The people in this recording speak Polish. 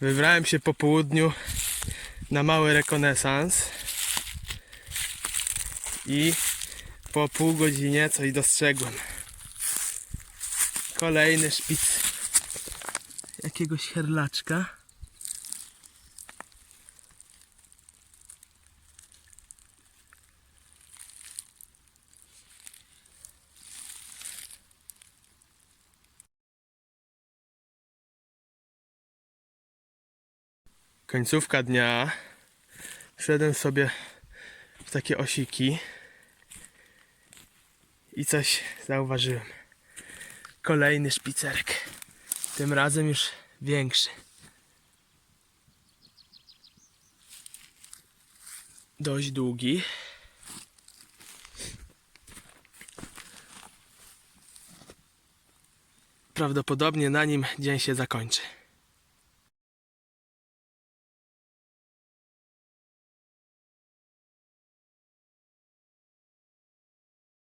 Wybrałem się po południu na mały rekonesans i po pół godzinie coś dostrzegłem. Kolejny szpic jakiegoś herlaczka. Końcówka dnia. Szedłem sobie w takie osiki i coś zauważyłem. Kolejny szpicerek. Tym razem już większy. Dość długi. Prawdopodobnie na nim dzień się zakończy.